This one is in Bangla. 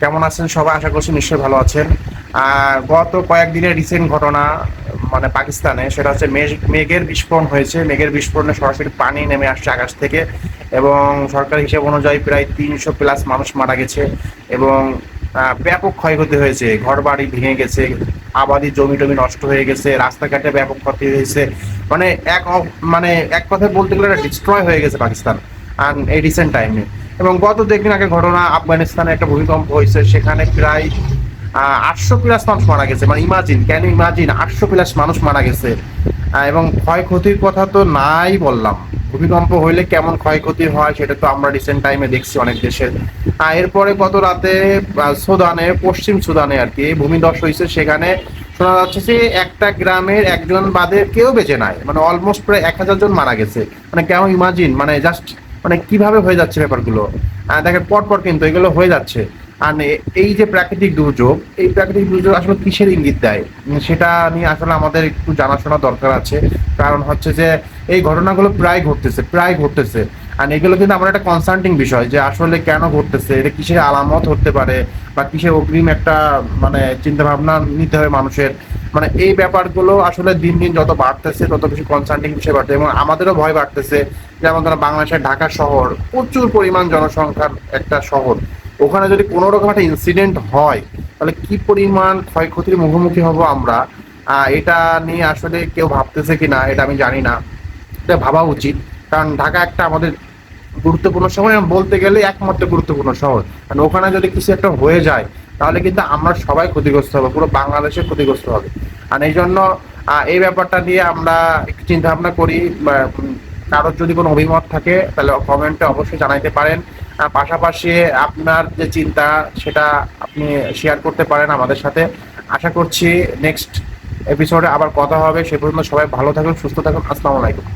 কেমন আছেন? সবাই আশা করছি নিশ্চয়ই ভালো আছেন। আর গত কয়েকদিনের রিসেন্ট ঘটনা মানে পাকিস্তানে, সেটা হচ্ছে মেঘ- মেঘের বিস্ফোরণ হয়েছে। মেঘের বিস্ফোরণে সরাসরি পানি নেমে আসছে আকাশ থেকে এবং সরকার হিসেব অনুযায়ী প্রায় তিনশো প্লাস মানুষ মারা গেছে এবং ব্যাপক ক্ষয়ক্ষতি হয়েছে। ঘর বাড়ি ভেঙে গেছে, আবাদি জমি টমি নষ্ট হয়ে গেছে, রাস্তাঘাটে ব্যাপক ক্ষতি হয়েছে। মানে এক মানে এক কথায় বলতে গেলে ডিস্ট্রয় হয়ে গেছে পাকিস্তান আর এই রিসেন্ট টাইমে এবং গত দেখদিন আগে ঘটনা আফগানিস্তানে একটা ভূমিকম্প হয়েছে, সেখানে প্রায় আটশো প্লাস মানুষ মারা গেছে। মানে ইমাজিন ক্যান ইমাজিন আটশো প্লাস মানুষ মারা গেছে। এবং ক্ষয়ক্ষতির কথা তো নাই বললাম। ভূমিকম্প হইলে কেমন ক্ষয়ক্ষতি হয় সেটা তো আমরা রিসেন্ট টাইমে দেখছি অনেক দেশের। এরপরে গত রাতে সুদানে, পশ্চিম সুদানে আর কি, ভূমিধস হয়েছে, সেখানে শোনা যাচ্ছে যে একটা গ্রামের একজন বাদে কেউ বেঁচে নাই। মানে অলমোস্ট প্রায় এক হাজার জন মারা গেছে। মানে কেমন ইমাজিন মানে জাস্ট মানে কীভাবে হয়ে যাচ্ছে ব্যাপারগুলো? দেখেন পর পর কিন্তু এগুলো হয়ে যাচ্ছে। আর এই যে প্রাকৃতিক দুর্যোগ, এই প্রাকৃতিক দুর্যোগ আসলে কিসের ইঙ্গিত দেয়? সেটা নিয়ে আসলে আমাদের একটু জানাশোনা দরকার আছে। কারণ হচ্ছে যে, এই ঘটনাগুলো প্রায় ঘটতেছে প্রায় ঘটতেছে। আর এগুলো কিন্তু আমার একটা কনসার্টিং বিষয় যে, আসলে কেন ঘটতেছে? এটা কিসের আলামত হতে পারে? বা কিসের অগ্রিম একটা মানে চিন্তা ভাবনা নিতে হবে মানুষের? মানে এই ব্যাপারগুলো আসলে দিন দিন যত বাড়তেছে, তত বেশি কনসার্টিং বিষয় বাড়তেছে এবং আমাদেরও ভয় বাড়তেছে। যেমন ধরো বাংলাদেশের ঢাকা শহর, প্রচুর পরিমাণ জনসংখ্যার একটা শহর। ওখানে যদি কোনো রকম একটা ইনসিডেন্ট হয়, তাহলে কি পরিমাণ ক্ষয়ক্ষতির মুখোমুখি হব আমরা? এটা নিয়ে আসলে কেউ ভাবতেছে কি না এটা আমি জানি না। এটা ভাবা উচিত। কারণ ঢাকা একটা আমাদের গুরুত্বপূর্ণ শহর বলতে গেলে একমাত্র গুরুত্বপূর্ণ শহর। কারণ ওখানে যদি কিছু একটা হয়ে যায় তাহলে কিন্তু আমরা সবাই ক্ষতিগ্রস্ত হবে, পুরো বাংলাদেশে ক্ষতিগ্রস্ত হবে। আর এই জন্য এই ব্যাপারটা নিয়ে আমরা একটু চিন্তা ভাবনা করি কারোর যদি কোনো অভিমত থাকে, তাহলে কমেন্টে অবশ্যই জানাইতে পারেন। পাশাপাশি আপনার যে চিন্তা, সেটা আপনি শেয়ার করতে পারেন আমাদের সাথে। আশা করছি নেক্সট এপিসোডে আবার কথা হবে। সে পর্যন্ত সবাই ভালো থাকুন, সুস্থ থাকুন। আসসালামু আলাইকুম।